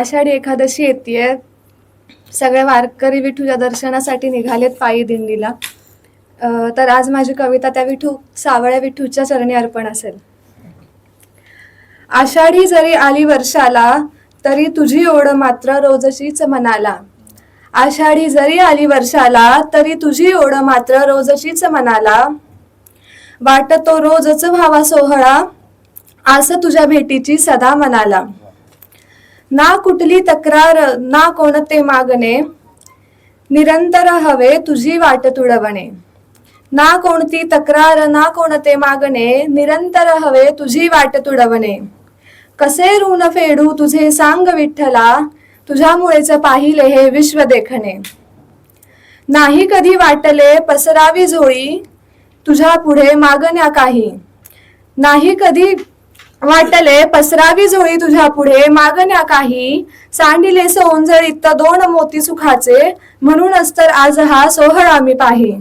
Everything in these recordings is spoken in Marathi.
आषाढी एकादशी येते सगळे वारकरी विठूच्या दर्शनासाठी निघालेत पायी दिंडीला. तर आज माझी कविता त्या विठू सावळ्या विठूच्या चरणी अर्पण असेल. आषाढी जरी आली वर्षाला तरी तुझी ओढ मात्र रोजशीच मनाला. आषाढी जरी आली वर्षाला तरी तुझी ओढ मात्र रोजशीच मनाला. वाटतो रोजच व्हावा सोहळा आस तुझ्या भेटीची सदा मनाला. ना कुठली तक्रार ना कोणते मागणे निरंतर हवे तुझी वाट तुडवणे ना कोणती तक्रार ना कोणते मागणे निरंतर हवे तुझी वाट तुडवणे कसे ऋण फेडू तुझे सांग विठ्ठला तुझ्यामुळेच पाहिले हे विश्व देखणे नाही कधी वाटले पसरावी झोळी तुझ्या पुढे मागण्या काही नाही कधी वाटले पसरावी झोळी तुझ्या पुढे मागण्या काही. सांडिले सोंजळीत दोन मोती सुखाचे म्हणूनच तर आज हा सोहळा मी पाहि.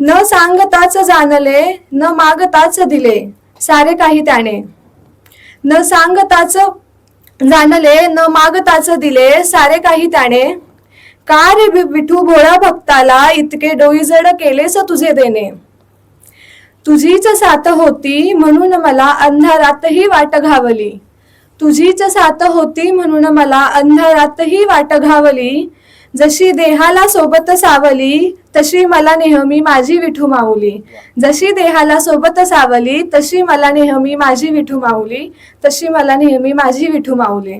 न सांगताच जाणले न मागताच दिले सारे काही त्याने. न सांगताच जाणले न मागताच दिले सारे काही त्याने. का रे विठू भोळा भक्ताला इतके डोईजड केलेस तुझे देणे? तुझीच साथ होती म्हणून मला अंधारातही वाट घावली. तुझीच साथ होती म्हणून मला अंधारातही वाट घावली. जशी देहाला सोबत सावली तशी मला नेहमी माझी विठू माऊली. जशी देहाला सोबत सावली तशी मला नेहमी माझी विठू माऊली. तशी मला नेहमी माझी विठू माऊली.